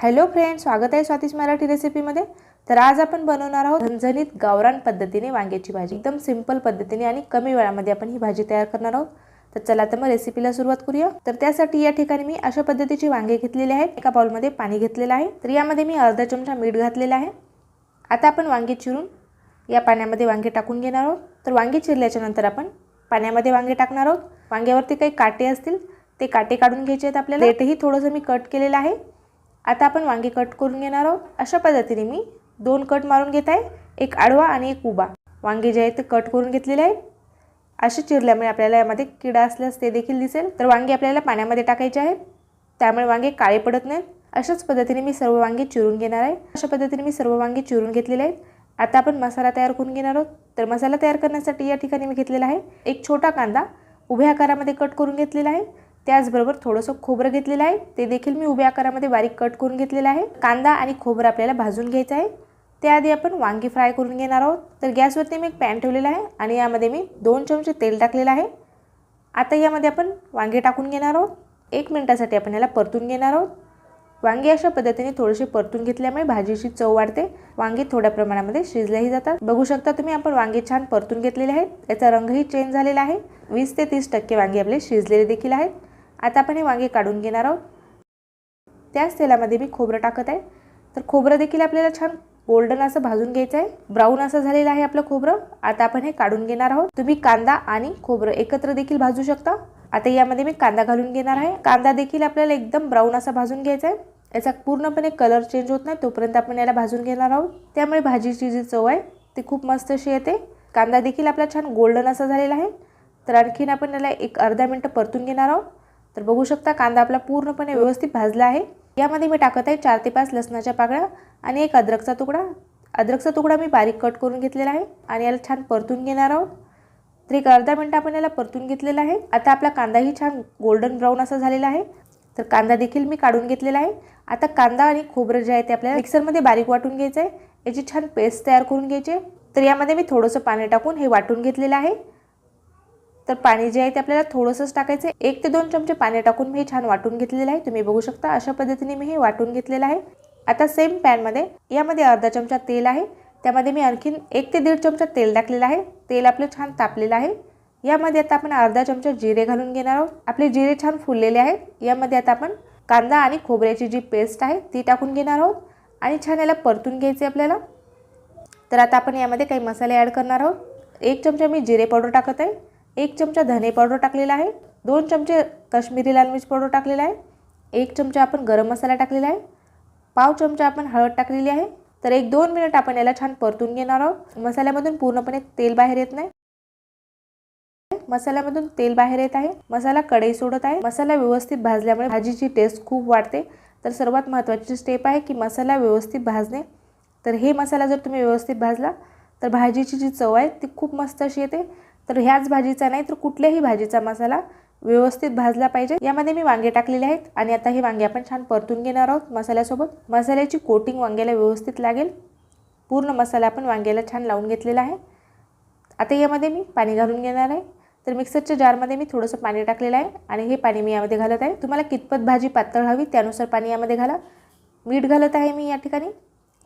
Hello friend स्वागत आहे स्वातीश मराठी रेसिपीमध्ये. तर आज आपण बनवणार आहोत झणझणीत गावरान पद्धतीने वांग्याची भाजी. एकदम सिंपल पद्धतीने आणि कमी वेळामध्ये आपण ही भाजी तयार करणार आहोत. तर चला तर मग रेसिपीला सुरुवात करूया. तर त्यासाठी या ठिकाणी मी अशा पद्धतीची वांगे घेतलेले आहेत. एका बाउलमध्ये पाणी घेतलेलं आहे. तर यामध्ये मी अर्धा चमचा मीठ घातलेला आहे. आता आपण वांगे चिरून या पाण्यामध्ये वांगे टाकून घेणार आहोत. तर वांगे चिरल्याच्या नंतर आपण पाण्यामध्ये वांगे टाकणार आहोत. वांग्यावरती काही काटे असतील ते काटे काढून घ्यायचे आहेत आपल्याला. रेटही थोडंसं मी कट केलेलं आहे. आता आपण वांगे कट करून घेणार आहोत. अशा पद्धतीने मी दोन कट मारून घेत आहे. एक आडवा आणि एक उभा. वांगे जे आहेत ते कट करून घेतलेले आहेत. असे चिरल्यामुळे आपल्याला यामध्ये किडा असल्यास ते देखील दिसेल. तर वांगे आपल्याला पाण्यामध्ये टाकायचे आहेत. त्यामुळे वांगे काळे पडत नाहीत. अशाच पद्धतीने मी सर्व वांगे चिरून घेणार आहे. अशा पद्धतीने मी सर्व वांगे चिरून घेतलेले आहेत. आता आपण मसाला तयार करून घेणार आहोत. तर मसाला तयार करण्यासाठी या ठिकाणी मी घेतलेला आहे. एक छोटा कांदा उभ्या आकारामध्ये कट करून घेतलेला आहे. त्याचबरोबर थोडंसं खोबरं घेतलेलं आहे. ते देखील मी उभ्या आकारामध्ये बारीक कट करून घेतलेलं आहे. कांदा आणि खोबरं आपल्याला भाजून घ्यायचं आहे. त्याआधी आपण वांगी फ्राय करून घेणार आहोत. तर गॅसवरती मी एक पॅन ठेवलेला आहे आणि यामध्ये मी दोन चमचे तेल टाकलेलं आहे. आता यामध्ये आपण वांगे टाकून घेणार आहोत. एक मिनटासाठी आपण याला परतून घेणार आहोत. वांगे अशा पद्धतीने थोडेसे परतून घेतल्यामुळे भाजीची चव वाढते. वांगे थोड्या प्रमाणामध्ये शिजल्याही जातात. बघू शकता तुम्ही आपण वांगे छान परतून घेतलेले आहेत. याचा रंगही चेंज झालेला आहे. वीस ते तीस टक्के वांगे आपले शिजलेले देखील आहेत. आता आपण हे वांगे काढून घेणार आहोत. त्याच तेलामध्ये मी खोबरं टाकत आहे. तर खोबरं देखील आपल्याला छान गोल्डन असं भाजून घ्यायचं आहे. ब्राऊन असं झालेलं आहे आपलं खोबरं. आता आपण हे काढून घेणार आहोत. तुम्ही कांदा आणि खोबरं एकत्र देखील भाजू शकता. आता यामध्ये मी कांदा घालून घेणार आहे. कांदा देखील आपल्याला एकदम ब्राऊन असा भाजून घ्यायचा आहे. याचा पूर्णपणे कलर चेंज होत नाही तोपर्यंत आपण याला भाजून घेणार आहोत. त्यामुळे भाजीची जी चव आहे ती खूप मस्त अशी येते. कांदा देखील आपला छान गोल्डन असा झालेला आहे. तर आणखीन आपण याला एक अर्धा मिनटं परतून घेणार आहोत. तर बघू शकता कांदा आपला पूर्णपणे व्यवस्थित भाजला आहे. यामध्ये मी टाकत आहे चार ते पाच लसणाच्या पाकळ्या आणि एक अद्रकचा तुकडा. अद्रकचा तुकडा मी बारीक कट करून घेतलेला आहे आणि याला छान परतून घेणार आहोत. तर एक अर्धा मिनटं आपण याला परतून घेतलेला आहे. आता आपला कांदाही छान गोल्डन ब्राऊन असा झालेला आहे. तर कांदा देखील मी काढून घेतलेला आहे. आता कांदा आणि खोबरं जे आहे ते आपल्याला मिक्सरमध्ये बारीक वाटून घ्यायचं आहे. याची छान पेस्ट तयार करून घ्यायची तर यामध्ये मी थोडंसं पाणी टाकून हे वाटून घेतलेलं आहे. तर पाणी जे आहे ते आपल्याला थोडंसंच टाकायचं आहे. एक ते दोन चमचे पाणी टाकून मी हे छान वाटून घेतलेलं आहे. तुम्ही बघू शकता अशा पद्धतीने मी हे वाटून घेतलेलं आहे. आता सेम पॅनमध्ये यामध्ये अर्धा चमचा तेल आहे. त्यामध्ये मी आणखीन एक ते दीड चमचा तेल टाकलेलं आहे. तेल आपलं छान तापलेलं आहे. यामध्ये आता आपण अर्धा चमचा जिरे घालून घेणार आहोत. आपले जिरे छान फुललेले आहेत. यामध्ये आता आपण कांदा आणि खोबऱ्याची जी पेस्ट आहे ती टाकून घेणार आहोत. आणि छान याला परतून घ्यायचे आपल्याला. तर आता आपण यामध्ये काही मसाले ॲड करणार आहोत. एक चमचा मी जिरे पावडर टाकत आहे. एक चमचा धने पावडर टाकलेला आहे. दोन चमचे काश्मीरी लाल मिरची पावडर टाकलेला आहे. एक चमचा आपण गरम मसाला टाकलेला आहे. पाव चमचा आपण हळद टाकलेली आहे. तर एक दोन मिनिट आपण याला छान परतून घेणार आहोत. मसाल्यामधून पूर्णपणे तेल बाहेर येत नाही. मसाल्यामधून तेल बाहेर येत आहे. मसाला कढई सोडत आहे. मसाला व्यवस्थित भाजल्यामुळे भाजीची टेस्ट खूप वाढते. तर सर्वात महत्त्वाची स्टेप आहे की मसाला व्यवस्थित भाजणे. तर हे मसाला जर तुम्ही व्यवस्थित भाजला तर भाजीची जी चव आहे ती खूप मस्त अशी येते. तर ह्याच भाजीचा नाही तर कुठल्याही भाजीचा मसाला व्यवस्थित भाजला पाहिजे. यामध्ये मी वांगे टाकलेले आहेत आणि आता हे वांगे आपण छान परतून घेणार आहोत मसाल्यासोबत. मसाल्याची कोटिंग वांग्याला व्यवस्थित लागेल. पूर्ण मसाला आपण वांग्याला छान लावून घेतलेला आहे. आता यामध्ये मी पाणी घालून घेणार आहे. तर मिक्सरच्या जारमध्ये मी थोडंसं पाणी टाकलेलं आहे आणि हे पाणी मी यामध्ये घालत आहे. तुम्हाला कितपत भाजी पातळ हवी त्यानुसार पाणी यामध्ये घाला. मीठ घालत आहे मी या ठिकाणी.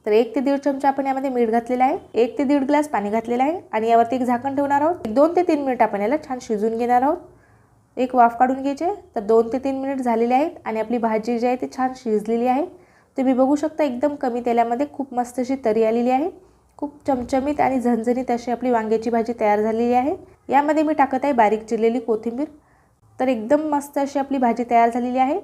तर एक ते दीड चमचा आपण यामध्ये मीठ घातलेलं आहे. एक ते दीड ग्लास पाणी घातलेलं आहे. आणि यावरती एक झाकण ठेवणार आहोत. एक दोन ते तीन मिनिट आपण याला छान शिजून घेणार आहोत. एक वाफ काढून घ्यायचे. तर दोन ते तीन मिनिट झालेले आहेत. आणि आपली भाजी जी आहे ती छान शिजलेली आहे. तुम्ही बघू शकता एकदम कमी तेलामध्ये खूप मस्त अशी तरी आलेली आहे. खूप चमचमीत आणि झणझणीत अशी आपली वांग्याची भाजी तयार झालेली आहे. यामध्ये मी टाकत आहे बारीक चिरलेली कोथिंबीर. तर एकदम मस्त अशी आपली भाजी तयार झालेली आहे.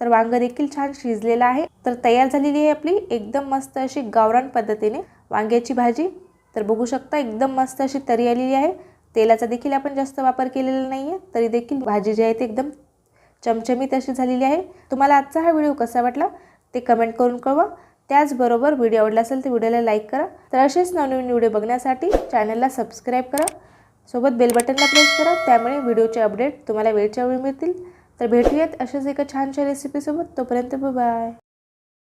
तर वांग देखील छान शिजलेलं आहे. तर तयार झालेली आहे आपली एकदम मस्त अशी गावरान पद्धतीने वांग्याची भाजी. तर बघू शकता एकदम मस्त अशी तरी आलेली आहे. तेलाचा देखील आपण जास्त वापर केलेला नाही आहे तरी देखील भाजी जी आहे ती एकदम चमचमीत अशी झालेली आहे. तुम्हाला आजचा हा व्हिडिओ कसा वाटला ते कमेंट करून कळवा. त्याचबरोबर व्हिडिओ आवडला असेल तर व्हिडिओला लाईक करा. तर असेच नवनवीन व्हिडिओ बघण्यासाठी चॅनलला सबस्क्राईब करा. सोबत बेल बटनला प्रेस करा. त्यामुळे व्हिडिओचे अपडेट तुम्हाला वेळच्या वेळी मिळतील. तर भेटूयात अशाच एका छानशा रेसिपीसोबत तोपर्यंत बाय